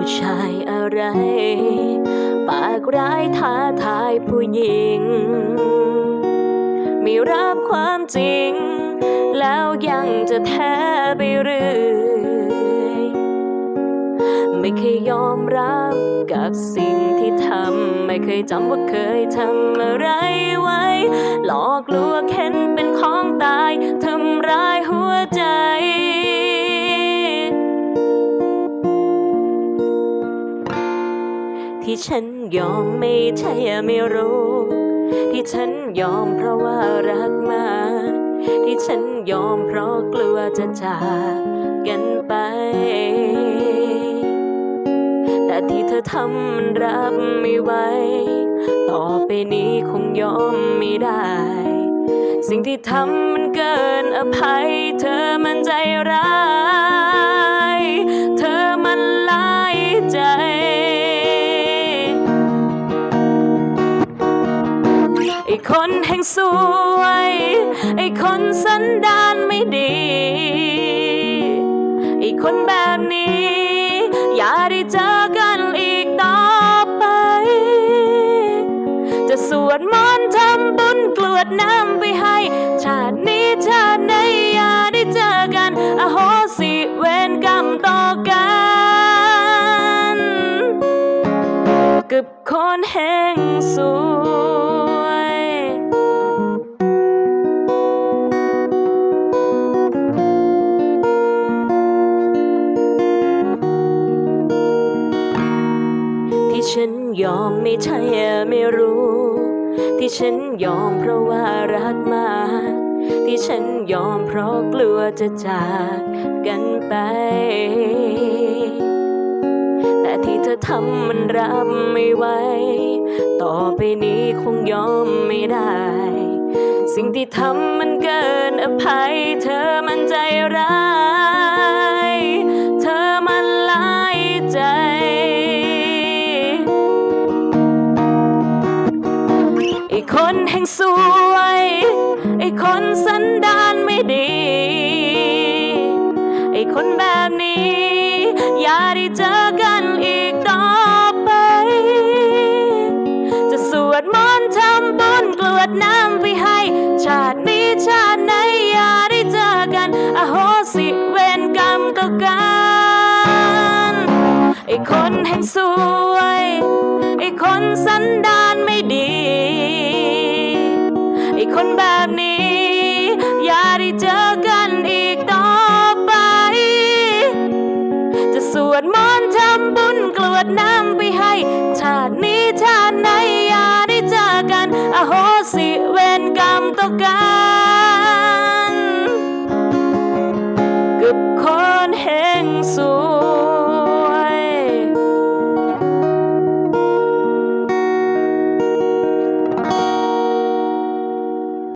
ู้ชายอะไร ปากร้ายท้าทายผู้หญิง ไม่รับความจริง แล้วยังจะแท้ไปเรื่อยไม่เคยยอมรับกับสิ่งที่ทำ ไม่เคยจำว่าเคยทำอะไร ฉันยอมไม่ใช่ไม่รู้ ที่ฉันยอมเพราะว่ารักมากที่ฉันยอมเพราะกลัวจะจากกันไป แต่ที่เธอทำมันรับไม่ไหวต่อไปนี้คงยอมไม่ได้ สิ่งที่ทำมันเกินอภัย เธอมันใจร้าย คนแห่งสวย ไอ้คนสันดานไม่ดี ไอ้คนแบบนี้ อย่าได้เจอกันอีกต่อไป จะสวดมนต์ทำบุญกรวดน้ำไปให้ ชาตินี้ชาติไหนอย่าได้เจอกัน อโหสิเวรกรรมต่อกันกับคนแห่งสวย ฉันยอมไม่ใช่ไม่รู้ ที่ฉันยอมเพราะว่ารักมาก ที่ฉันยอมเพราะกลัวจะจากกันไป แต่ที่เธอทำมันรับไม่ไหวต่อไปนี้คงยอมไม่ได้ สิ่งที่ทำมันเกินอภัย เธอมันใจร้าย คนแห่งสวย ไอ้คนสันดานไม่ดี ไอ้คนแบบนี้ อย่าได้เจอกันอีกต่อไป จะสวดมนต์ทำบุญกรวดน้ำไปให้ ชาตินี้ชาติไหนอย่าได้เจอกัน อโหสิเวรกรรมต่อกันไอ้คนแห่งสวย ไอ้คนสันดานไม่ดี คนแบบนี้ อย่าได้เจอกันอีกต่อไป จะสวดมนต์ทำบุญกรวดน้ำไปให้ ชาตินี้ชาติไหนอย่าได้เจอกัน อโหสิเวรกรรมต่อกัน